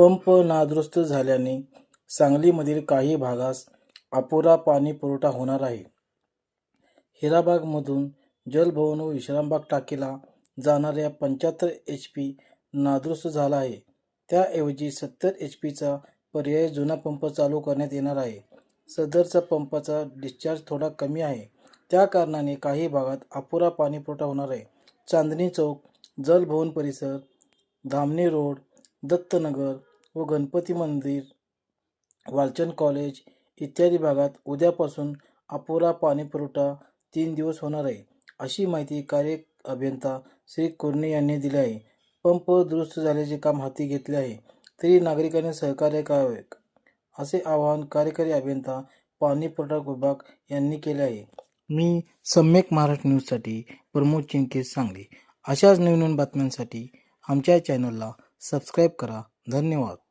Pump नादुरुस्त झाल्याने सांगलीमधील काही भागास अपुरा पाणी पुरवठा होणार आहे. हिराबागमधून जलभवन व विश्रामबाग टाकीला जाणाऱ्या पंच्याहत्तर एच पी नादुरुस्त झाला आहे. त्याऐवजी सत्तर एच पीचा पर्याय जुना पंप चालू करण्यात येणार आहे. सदरचा पंपाचा डिस्चार्ज थोडा कमी आहे. त्या कारणाने काही भागात अपुरा पाणी पुरवठा होणार आहे. चांदणी चौक जलभवन परिसर धामणी रोड दत्तनगर व गणपती मंदिर वालचंद कॉलेज इत्यादी भागात उद्यापासून अपुरा पाणी पुरवठा तीन दिवस होणार आहे. अशी माहिती कार्य अभियंता श्री कुर्णे यांनी दिली आहे. पंप दुरुस्त झाल्याचे काम हाती घेतले आहे. तरी नागरिकांनी सहकार्य करावे असे आवाहन कार्यकारी अभियंता पाणीपुरवठा विभाग यांनी केले आहे. मी सम्यक महाराष्ट्र न्यूजसाठी प्रमोद चिंके सांगली. अशाच नवीन नवीन बातम्यांसाठी आमच्या चॅनलला सबस्क्राईब करा. धन्यवाद.